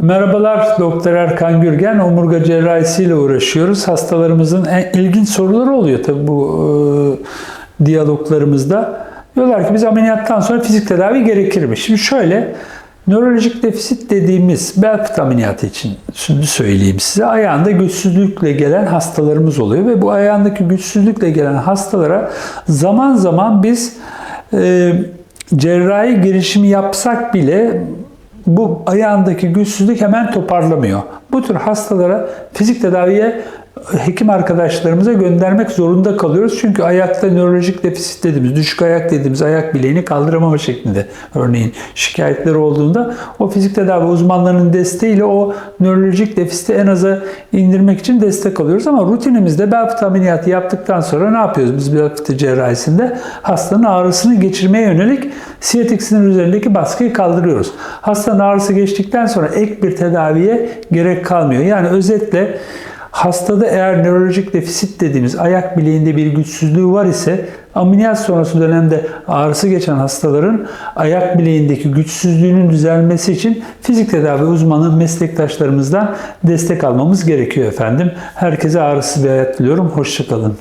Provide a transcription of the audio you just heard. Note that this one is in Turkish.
Merhabalar, Doktor Erkan Gürgen. Omurga cerrahisiyle uğraşıyoruz. Hastalarımızın en ilginç soruları oluyor tabii bu e, diyaloglarımızda. Diyorlar ki biz ameliyattan sonra fizik tedavi gerekir mi? Şimdi şöyle, nörolojik defisit dediğimiz bel fıtığı ameliyatı için şimdi söyleyeyim size. Ayağında güçsüzlükle gelen hastalarımız oluyor ve bu ayağındaki güçsüzlükle gelen hastalara zaman zaman biz e, cerrahi girişimi yapsak bile bu ayağındaki güçsüzlük hemen toparlamıyor. Bu tür hastalara fizik tedaviye hekim arkadaşlarımıza göndermek zorunda kalıyoruz. Çünkü ayakta nörolojik defisit dediğimiz, düşük ayak dediğimiz ayak bileğini kaldıramama şeklinde örneğin şikayetleri olduğunda o fizik tedavi uzmanlarının desteğiyle o nörolojik defisiti en aza indirmek için destek alıyoruz. Ama rutinimizde bel fıtığı ameliyatı yaptıktan sonra ne yapıyoruz biz bel fıtığı cerrahisinde? Hastanın ağrısını geçirmeye yönelik siyatik sinir üzerindeki baskıyı kaldırıyoruz. Hastanın ağrısı geçtikten sonra ek bir tedaviye gerek kalmıyor. Yani özetle Hastada eğer nörolojik defisit dediğimiz ayak bileğinde bir güçsüzlüğü var ise ameliyat sonrası dönemde ağrısı geçen hastaların ayak bileğindeki güçsüzlüğünün düzelmesi için fizik tedavi uzmanı meslektaşlarımızdan destek almamız gerekiyor efendim. Herkese ağrısız bir hayat diliyorum. Hoşçakalın.